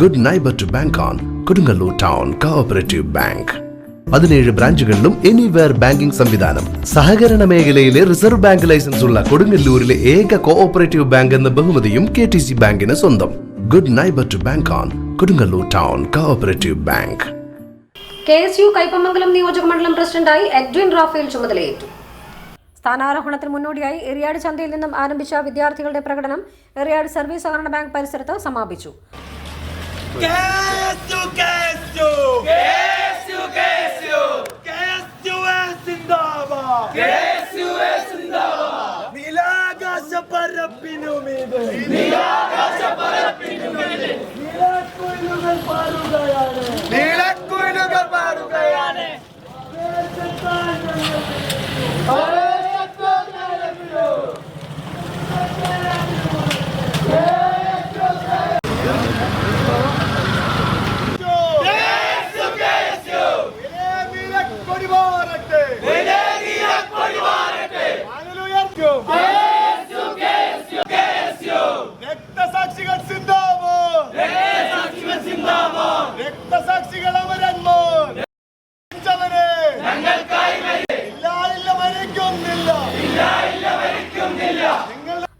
Good neighbour to bank on Kodungallur town cooperative bank പതിനേഴ് ബ്രാഞ്ചുകളിലും anywhere banking സംവിധാനം. സഹകരണ മേഖലയിലെ റിസർവ് ബാങ്ക് ലൈസൻസ് ഉള്ള കൊടുങ്ങല്ലൂരിലെ ഏക കോഓപ്പറേറ്റീവ് ബാങ്ക് എന്ന ബഹുമതിയും കെ ടി സി ബാങ്കിന് സ്വന്തം. Good neighbour to bank on Kodungallur town cooperative bank K S U Kaipamangalam നിയോജക മണ്ഡലം പ്രസിഡന്റായി എഡ്വിൻ റാഫേൽ ചുമതലയേറ്റു. സ്ഥാനാരോഹണത്തിന് മുന്നോടിയായി എറിയാട് ചന്തയിൽ നിന്നും ആരംഭിച്ച വിദ്യാർത്ഥികളുടെ പ്രകടനം എറിയാട് സർവീസ് സഹകരണ ബാങ്ക് പരിസരത്ത് സമാപിച്ചു. KSU, KSU! KSU, KSU! KSU സിന്ദാബാദ്! KSU സിന്ദാബാദ്! നീലാകാശ പരപ്പിനുമീത് നീലക്കുയിലുകൾ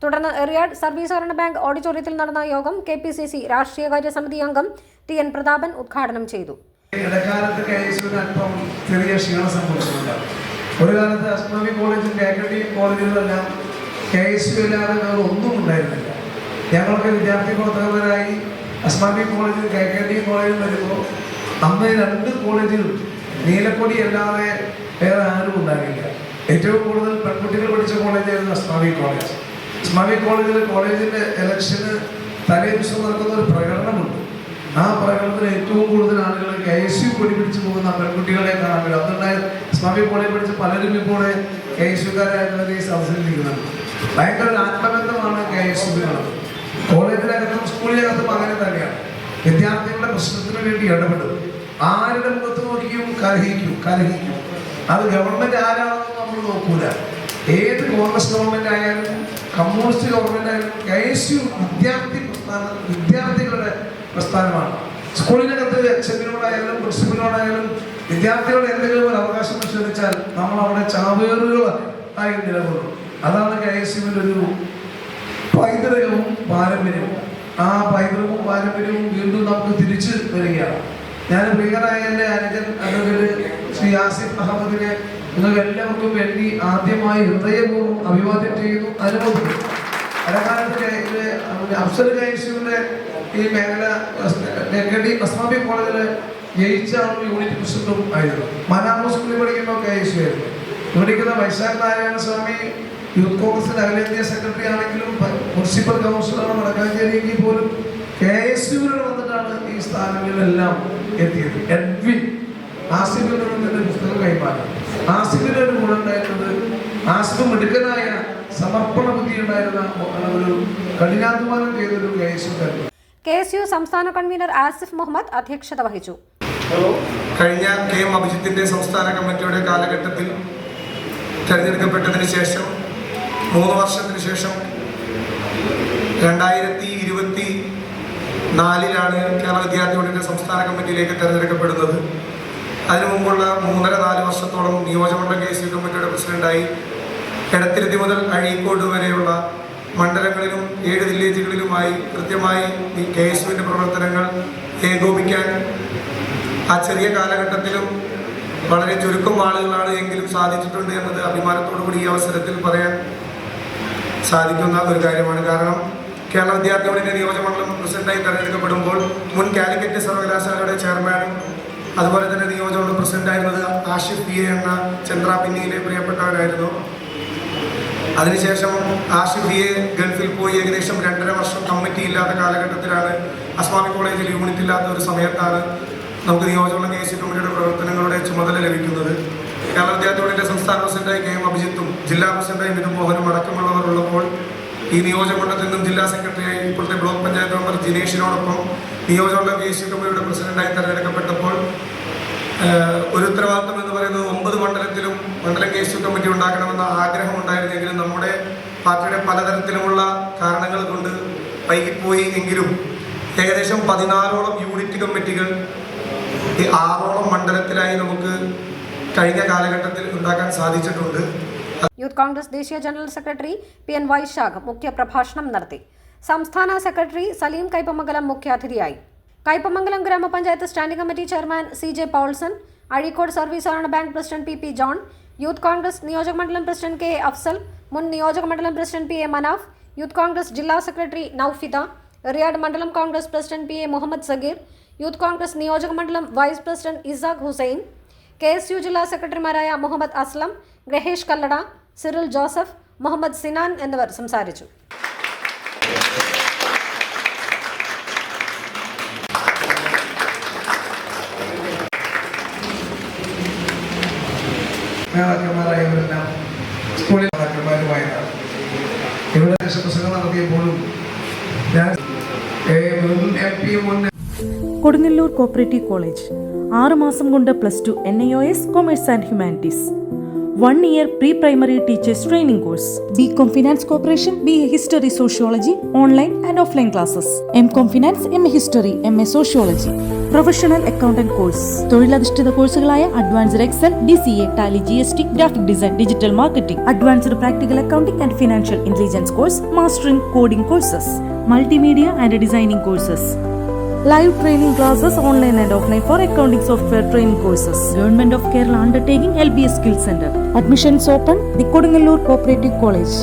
തുടർന്ന് എറിയാഡ് സർവീസ് ബാങ്ക് ഓഡിറ്റോറിയത്തിൽ നടന്ന യോഗം കെ പി സി സി രാഷ്ട്രീയകാര്യ സമിതി അംഗം ടി എൻ പ്രതാപൻ ഉദ്ഘാടനം ചെയ്തു. ഇടക്കാലത്ത് കെ അല്പം ചെറിയ ക്ഷീണം സംഭവിച്ചിട്ടുണ്ട്. ഒരു കാലത്ത് അസ്മാമി കോളേജും കാക്കഡി കോളേജുകളെല്ലാം കെ എസ് യു ഇല്ലാതെ വേറെ ഒന്നും ഉണ്ടായിരുന്നില്ല. ഞങ്ങളൊക്കെ വിദ്യാർത്ഥി പ്രവർത്തകരായി അസ്മാമി കോളേജും കാക്കഡി കോളേജും വരുമ്പോൾ അന്ന് രണ്ട് കോളേജിലും നീലക്കൊടി അല്ലാതെ വേറെ ആരും ഉണ്ടാകില്ല ഏറ്റവും കൂടുതൽ പെൺകുട്ടികൾ പഠിച്ച കോളേജായിരുന്നു അസ്മാമി കോളേജ്. അസ്മാമി കോളേജിൽ കോളേജിന്റെ ഇലക്ഷന് തലേ ദിവസം നടക്കുന്ന ഒരു പ്രകടനമുണ്ട്. ആ പ്രകടനത്തിന് ഏറ്റവും കൂടുതൽ ആളുകൾ കെ എസ് യു കൊടി പിടിച്ചു പോകുന്ന പെൺകുട്ടികളെ കാണാൻ പറ്റും. അതുണ്ടായ സ്വാമി കോളേജ് പഠിച്ച പലരും ഇപ്പോൾ കെ എസ് യുക്കാരായിട്ടുള്ളത് ഈ സദസ്സിലിരിക്കുന്നുണ്ട് ഭയങ്കര ഒരു ആത്മബന്ധമാണ് കെ എസ് യുവിനുള്ളത് കോളേജിനകത്തും സ്കൂളിനകത്തും അങ്ങനെ തന്നെയാണ്. വിദ്യാർത്ഥികളുടെ പ്രശ്നത്തിന് വേണ്ടി ഇടപെടും. ആരുടെ മുഖത്ത് നോക്കിയും കലഹിക്കും കലഹിക്കും. അത് ഗവൺമെന്റ് ആരാണെന്ന് നമ്മൾ നോക്കൂല. ഏത് കോൺഗ്രസ് ഗവൺമെന്റ് ആയാലും കമ്മ്യൂണിസ്റ്റ് ഗവൺമെന്റ് ആയാലും കെ എസ് യു വിദ്യാർത്ഥി പ്രസ്ഥാനം വിദ്യാർത്ഥികളുടെ പ്രസ്ഥാനമാണ്. സ്കൂളിനകത്ത് അച്ഛനോടായാലും പ്രിൻസിപ്പലിനോടായാലും വിദ്യാർത്ഥികളുടെ എന്തെങ്കിലും ഒരു അവകാശം നിഷേധിച്ചാൽ നമ്മൾ അവിടെ ചാവേറുകൾ ആയി നിലകൊള്ളും. അതാണ് കെ എസ് യുവിന്റെ ഒരു പൈതൃകവും പാരമ്പര്യവും. ആ പൈതൃകവും പാരമ്പര്യവും വീണ്ടും നമുക്ക് തിരിച്ചു വരികയാണ്. ഞാൻ പ്രിയനായ എന്റെ അനുജൻ അഡ്വക്കേറ്റ് ശ്രീ ആസിഫ് അഹമ്മദിനെ നിങ്ങൾക്ക് എല്ലാവർക്കും വേണ്ടി ആദ്യമായി ഹൃദയപൂർവം അഭിവാദ്യം ചെയ്യുന്നു. അനുമോദിക്കുന്നു അലക്കാലത്ത് അഫ്സൽ കൈസുവിന്റെ ഈ മേഖല നെഗടി അസ്മാബി കോളേജിൽ ജയിച്ച യൂണിറ്റ് പ്രസിഡന്റും ആയിരുന്നു. മനാമോ സ്കൂളിൽ പഠിക്കുന്ന കെ ഐസു ആയിരുന്നു പഠിക്കുന്ന വൈശാഖ് നാരായണ സ്വാമി യൂത്ത് കോൺഗ്രസിന്റെ അഖിലേന്ത്യാ സെക്രട്ടറി ആണെങ്കിലും മുനിസിപ്പൽ കൗൺസിലറാണ് വടക്കാഞ്ചേരിയെങ്കിൽ പോലും കെ എസ് യുവിലൂടെ വന്നിട്ടാണ് ഈ സ്ഥാനങ്ങളിലെല്ലാം എത്തിയത്. എഡ്വിൻ ആസിഫിൽ നിന്നും പുസ്തകം കൈമാറി ആസിഫിന്റെ ഒരു ഗുണം ഉണ്ടായിരുന്നത് ആസിഫ് മിടുക്കനായ സമർപ്പണ ബുദ്ധി ഉണ്ടായിരുന്ന ഒരു കഠിനാധ്വാനം ചെയ്തൊരു കെ എസ് യുക്കാരൻ കെ എസ് യു സംസ്ഥാന കൺവീനർ ആസിഫ് മുഹമ്മദ് അധ്യക്ഷത വഹിച്ചു. കഴിഞ്ഞ കെ എം അഭിജിത്തിന്റെ സംസ്ഥാന കമ്മിറ്റിയുടെ കാലഘട്ടത്തിൽ തെരഞ്ഞെടുക്കപ്പെട്ടതിന് ശേഷം മൂന്ന് വർഷത്തിന് ശേഷം രണ്ടായിരത്തി ഇരുപത്തി നാലിലാണ് കേരള വിദ്യാർത്ഥി സംസ്ഥാന കമ്മിറ്റിയിലേക്ക് തെരഞ്ഞെടുക്കപ്പെടുന്നത്. അതിനു മുമ്പുള്ള മൂന്നര നാല് വർഷത്തോളം നിയോജകമണ്ഡലം കെ സി കമ്മിറ്റിയുടെ പ്രസിഡന്റായി എടത്തിരുത്തി മുതൽ അഴീക്കോട് വരെയുള്ള മണ്ഡലങ്ങളിലും ഏഴ് വില്ലേജുകളിലുമായി കൃത്യമായി ഈ കെ എസ് യുവിന്റെ പ്രവർത്തനങ്ങൾ ഏകോപിക്കാൻ ആ ചെറിയ കാലഘട്ടത്തിലും വളരെ ചുരുക്കം ആളുകളാണ് എങ്കിലും സാധിച്ചിട്ടുണ്ട് എന്നത് അഭിമാനത്തോടു കൂടി ഈ അവസരത്തിൽ പറയാൻ സാധിക്കുന്ന ഒരു കാര്യമാണ്. കാരണം കേരള വിദ്യാർത്ഥി യൂണിയന്റെ നിയോജകമണ്ഡലം പ്രസിഡന്റായി തെരഞ്ഞെടുക്കപ്പെടുമ്പോൾ മുൻ കാലിക്കറ്റ് സർവകലാശാലയുടെ ചെയർമാനും അതുപോലെ തന്നെ നിയോജകമണ്ഡലം പ്രസിഡന്റായിരുന്നത് ആഷിഫ് പി എ എന്ന ചന്ദ്രാപിന്നിയിലെ പ്രിയപ്പെട്ടവരായിരുന്നു. അതിനുശേഷം ആഷിഫ് ബി എ ഗൾഫിൽ പോയി ഏകദേശം രണ്ടര വർഷം കമ്മിറ്റി ഇല്ലാത്ത കാലഘട്ടത്തിലാണ് അസ്മാമി കോളേജിൽ യൂണിറ്റ് ഇല്ലാത്ത ഒരു സമയത്താണ് നമുക്ക് നിയോജകമണ്ഡലം കെ സി കമ്മിറ്റിയുടെ പ്രവർത്തനങ്ങളുടെ ചുമതല ലഭിക്കുന്നത്. കേരള വിദ്യാർത്ഥി യൂണിയന്റെ സംസ്ഥാന പ്രസിഡന്റായി കെ എം അഭിജിത്തും ജില്ലാ പ്രസിഡന്റായി മിനു മോഹനും അടക്കമുള്ളവർ ഉള്ളപ്പോൾ ഈ നിയോജകമണ്ഡലത്തിൽ നിന്നും ജില്ലാ സെക്രട്ടറിയായി ഇപ്പോഴത്തെ ബ്ലോക്ക് പഞ്ചായത്ത് മെമ്പർ ജിനേഷിനോടൊപ്പം നിയോജകമണ്ഡലം കെ സി കമ്മിറ്റിയുടെ പ്രസിഡന്റായി തെരഞ്ഞെടുക്കപ്പെട്ടപ്പോൾ ഉത്തരവാദിത്തം എന്ന് പറയുന്നത് ഒമ്പത് മണ്ഡലത്തിലും മണ്ഡലം കേസ് കമ്മിറ്റി ഉണ്ടാക്കണമെന്ന ആഗ്രഹം ഉണ്ടായിരുന്നെങ്കിലും നമ്മുടെ പാർട്ടിയുടെ പലതരത്തിലുമുള്ള കാരണങ്ങൾ കൊണ്ട് വൈകിപ്പോയി എങ്കിലും ഏകദേശം പതിനാലോളം യൂണിറ്റ് കമ്മിറ്റികൾ ഈ ആറോളം മണ്ഡലത്തിലായി നമുക്ക് കഴിഞ്ഞ കാലഘട്ടത്തിൽ ഉണ്ടാക്കാൻ സാധിച്ചിട്ടുണ്ട്. യൂത്ത് കോൺഗ്രസ് ദേശീയ general secretary P N Vaishakh മുഖ്യപ്രഭാഷണം നടത്തി. സംസ്ഥാന സെക്രട്ടറി സലീം കൈപ്പമംഗലം മുഖ്യാതിഥിയായി. കൈപ്പമംഗലം ഗ്രാമപഞ്ചായത്ത് standing committee chairman C J Paulson Azhikode service bank president P P John youth Congress നിയോജക മണ്ഡലം പ്രസിഡന്റ് കെ അഫ്സൽ മുൻ നിയോജക മണ്ഡലം president P A Manaf youth Congress ജില്ലാ സെക്രട്ടറി നൌഫിദ എറിയാട് മണ്ഡലം Congress president P A Muhammad Sageer youth Congress നിയോജക മണ്ഡലം vice president Isaq Hussain K S U ജില്ലാ സെക്രട്ടറിമാരായ മുഹമ്മദ് അസ്ലം ഗ്രഹേഷ് കല്ലട സിറിൽ ജോസഫ് മുഹമ്മദ് സിനാൻ എന്നിവർ സംസാരിച്ചു. നേതാക്കന്മാരായവരെല്ലാം സ്കൂളിൽ നേതാക്കന്മാരുമായതാണ് ഇവിടെ ദേശപ്രസംഗം നടത്തിയപ്പോഴും ഞാൻ കൊടുങ്ങല്ലൂർ കോപ്പറേറ്റീവ് കോളേജ് ആറ് മാസം കൊണ്ട് plus two N I O S commerce and humanities one year pre primary teachers training course B com finance corporation B A history sociology online and offline classes M com finance M A history M A sociology professional accountant course തൊഴിലധിഷ്ഠിത കോഴ്സുകളായ advanced Excel D C A Tally G S T graphic design digital marketing advanced practical accounting and financial intelligence course mastering coding courses multimedia and designing courses live Live training online and offline for for software software courses government of Kerala undertaking L B S skill Admissions admissions open തിക്കൊടുങ്ങല്ലൂർ cooperative college